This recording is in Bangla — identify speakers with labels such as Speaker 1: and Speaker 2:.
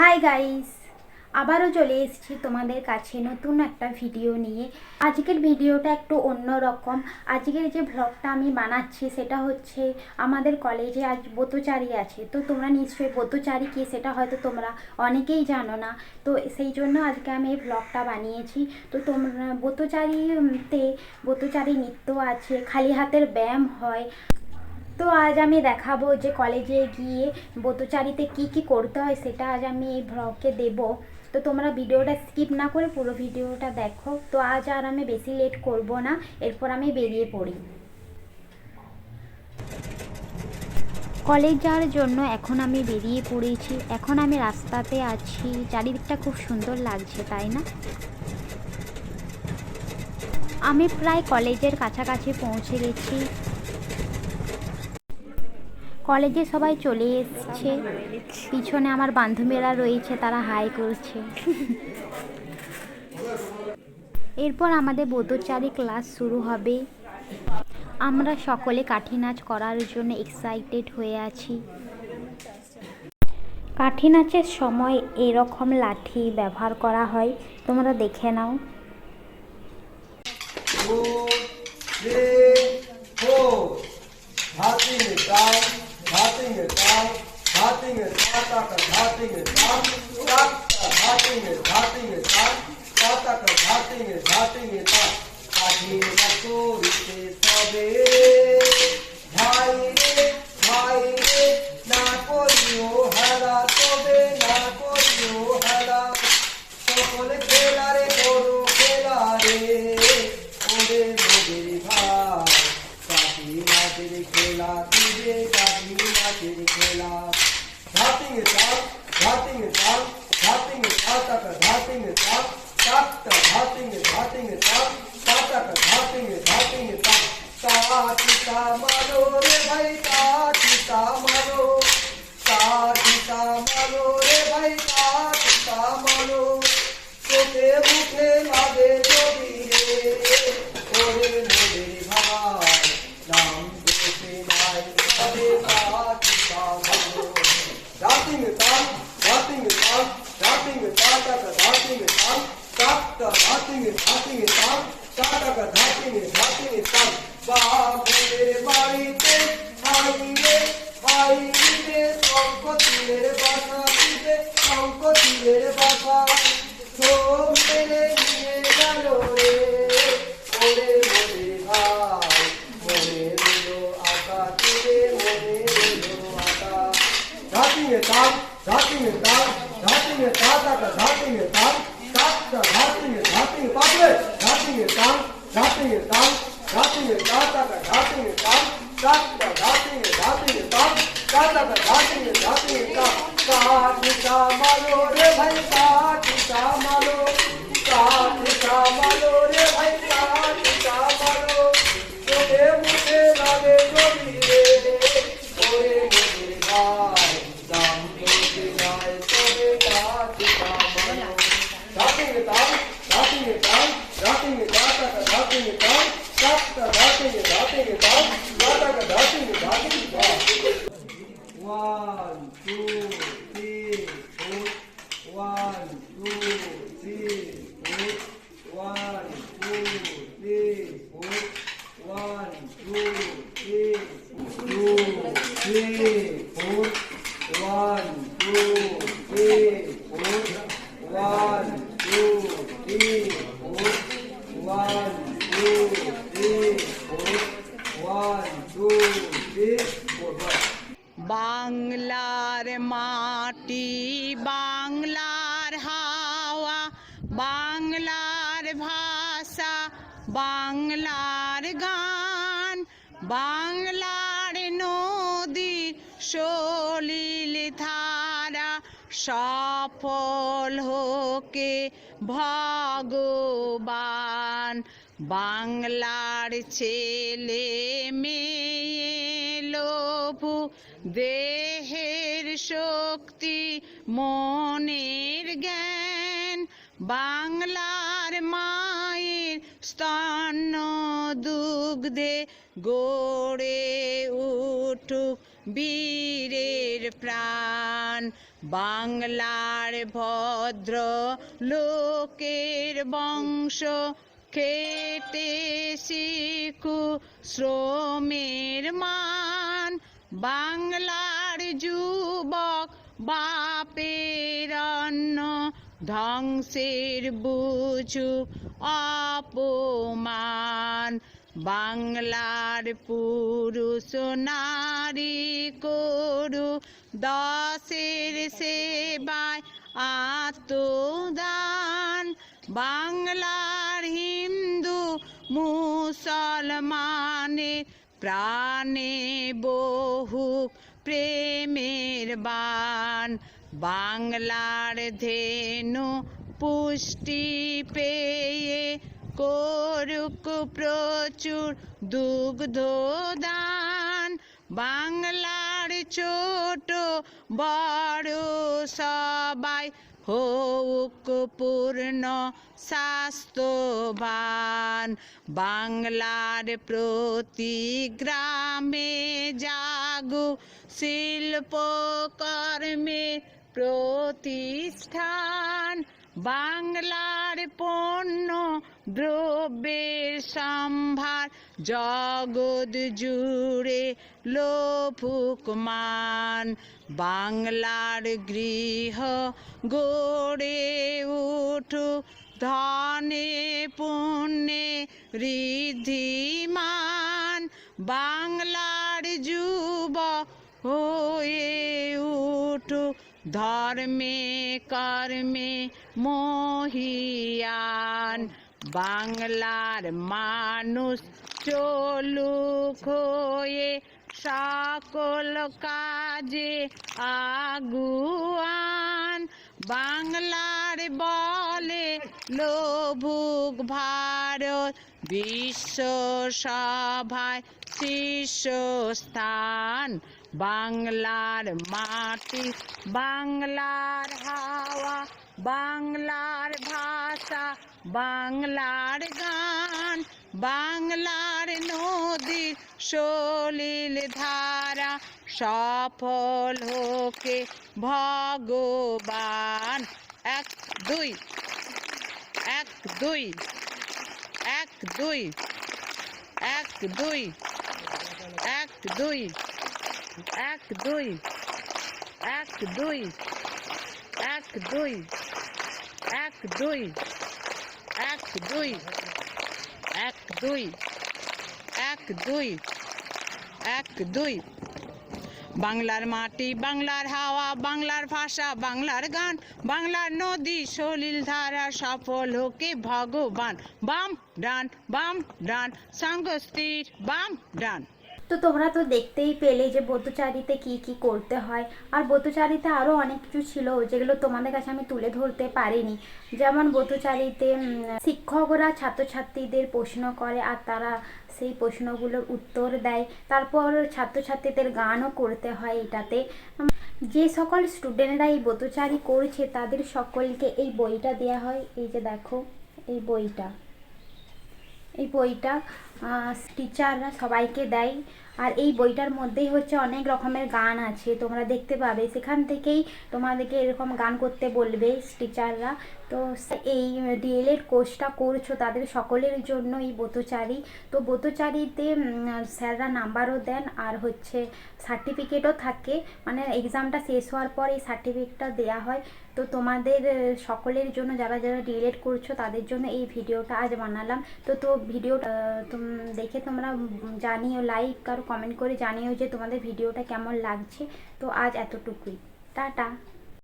Speaker 1: হাই গাইস আবারও চলে এসেছি তোমাদের কাছে নতুন একটা ভিডিও নিয়ে। আজকের ভিডিওটা একটু অন্য রকম আজকের যে ভ্লগটা আমি বানাচ্ছি, সেটা হচ্ছে আমাদের কলেজে আজ ব্রতচারী আছে। তো তোমরা নিশ্চয়ই ব্রতচারী কি, সেটা হয়তো তোমরা অনেকেই জানো না। তো সেই জন্য আজকে আমি এই ভ্লগটা বানিয়েছি। তো তোমরা ব্রতচারীতে, ব্রতচারী নৃত্য আছে, খালি হাতের ব্যায়াম হয় তো আজ আমি দেখাবো যে কলেজে গিয়ে ব্রতচারীতে কি কি করতে হয়, সেটা আজ আমি এই ভ্লগে দেব। তো তোমরা ভিডিওটা স্কিপ না করে পুরো ভিডিওটা দেখো। তো আজ আর আমি বেশি লেট করব না, এরপর আমি বেরিয়ে পড়ি। কলেজ যাওয়ার জন্য এখন আমি বেরিয়ে পড়েছি। এখন আমি রাস্তাতে আছি। চারিদিকটা খুব সুন্দর লাগছে, তাই না? আমি প্রায় কলেজের কাছাকাছি পৌঁছে গেছি। কলেজে সবাই চলে এসছে। পিছনে আমার বান্ধবীরা রয়েছে তারা হাই করছে। এরপর আমাদের বোধচারী ক্লাস শুরু হবে। আমরা সকলে কাঠি নাচ করার জন্য এক্সাইটেড হয়ে আছি। কাঠি নাচের সময় এরকম লাঠি ব্যবহার করা হয় তোমরা দেখে নাও।
Speaker 2: three, four. It down, धातिंगे धाम धातिंगे धाता का धातिंगे धाम ताक धातिंगे धातिंगे धातेंगे ताता का धातिंगे धातेंगे ताक काठिन मसूरी से सबे भाई भाई का मरो रे भाई काट का मरो काट का मरो रे भाई काट का मरो छोटे मुखे लादे जो रे ओरे मेरे भाई, नाम देखे भाई अरे काट का मरो राती में ताल राती में ताल राती में ताल का राती में ताल का राती में राती में ताल का का राती में राती में ताल। बाप Amen. धातेंगे धातेंगे साथ काटा का धातेंगे धातेंगे साथ साथ निशा मालो रे भाई साथ निशा मालो
Speaker 3: বাংলার মাটি বাংলার হাওয়া বাংলার ভাষা বাংলার গান বাংলার নদী সলিল ধারা সফল হোকে ভগবান, বাংলার ছেলে মেয়ে লোভু, দেহের শক্তি, মনের জ্ঞান, বাংলার মায়ের স্তন্য দুগ্ধে গড়ে উঠুক বীরের প্রাণ। বাংলার ভদ্র লোকের বংশ খেতে শিখু শ্রমের মান। বাংলার যুবক বাপের অন্ন ধ্বংসের বুঝু অপমান। বাংলার পুরুষ নারী করু দশের সেবায় আত্মদান। বাংলার হিন্দু মুসলমানের প্রাণে বহু প্রেমের বান বাংলার ধেনু পুষ্টি পেয়ে করুক প্রচুর দুগ্ধ দান। বাংলার ছোট বড় সবাই হোক পূর্ণ স্বাস্থ্যবান। বাংলার প্রতি গ্রামে জাগু শিল্পকর্মে প্রতিষ্ঠান। বাংলার পণ্য দ্রব্যের সম্ভার জগৎ জুড়ে লোভুক মান। বাংলার গৃহ গড়ে উঠুক ধনে পুণ্যে ঋদ্ধিমান। বাংলার যুব হয়ে উঠুক ধর্মে কর্মে মহিয়ান। বাংলার মানুষ চলুক হয়ে সকল কাজে আগুয়ান। বাংলার বলে, লোভুক ভারত বিশ্ব সভায় শীর্ষস্থান। বাংলার মাটি, বাংলার হাওয়া বাংলার ভাষা, বাংলার গান, বাংলার নদীর সলিল ধারা, সফল হোকে ভগবান। এক, দুই এক দুই এক দুই এক দুই এক দুই এক দুই এক দুই এক, দুই দুই, এক দুই এক দুই এক দুই এক, দুই। বাংলার মাটি, বাংলার হাওয়া, বাংলার ভাষা, বাংলার গান, বাংলার নদী, সলিল ধারা, সফল হোকে ভগবান। বাম ডান বাম ডান, সঙ্গস্থির, বাম ডান।
Speaker 1: তো তোমরা তো দেখতেই পেলে যে ব্রতচারিতে কি কি করতে হয়। আর ব্রতচারিতে আরও অনেক কিছু ছিল যেগুলো তোমাদের কাছে আমি তুলে ধরতে পারিনি। যেমন ব্রতচারিতে শিক্ষকরা ছাত্রছাত্রীদের প্রশ্ন করে আর তারা সেই প্রশ্নগুলোর উত্তর দেয়। তারপর ছাত্রছাত্রীদের গানও করতে হয় এটাতে। যে সকল স্টুডেন্টরা এই ব্রতচারী করছে, তাদের সকলকে এই বইটা দেওয়া হয়। এই যে দেখো, এই বইটা। এই বইটা টিচাররা সবাইকে দেয়। আর এই বইটার মধ্যেই হচ্ছে অনেক রকমের গান আছে, তোমরা দেখতে পাবে। সেখান থেকেই তোমাদেরকে এরকম গান করতে বলবে টিচাররা তো এই ডিএলএড কোর্সটা করছ তাদের সকলের জন্য এই ব্রতচারী তো ব্রতচারীতে স্যাররা নাম্বারও দেন আর হচ্ছে সার্টিফিকেটও থাকে। মানে এক্সামটা শেষ হওয়ার পর এই সার্টিফিকেটটা দেওয়া হয়। তো তোমাদের সকলের জন্য যারা যারা ডিলেট করছ তাদের জন্য এই ভিডিওটা আজ বানালাম। তো তো ভিডিওটা দেখে তোমরা জানিও লাইক আর কমেন্ট করে জানিও যে তোমাদের ভিডিওটা কেমন লাগছে। তো আজ এতটুকুই। টাটা।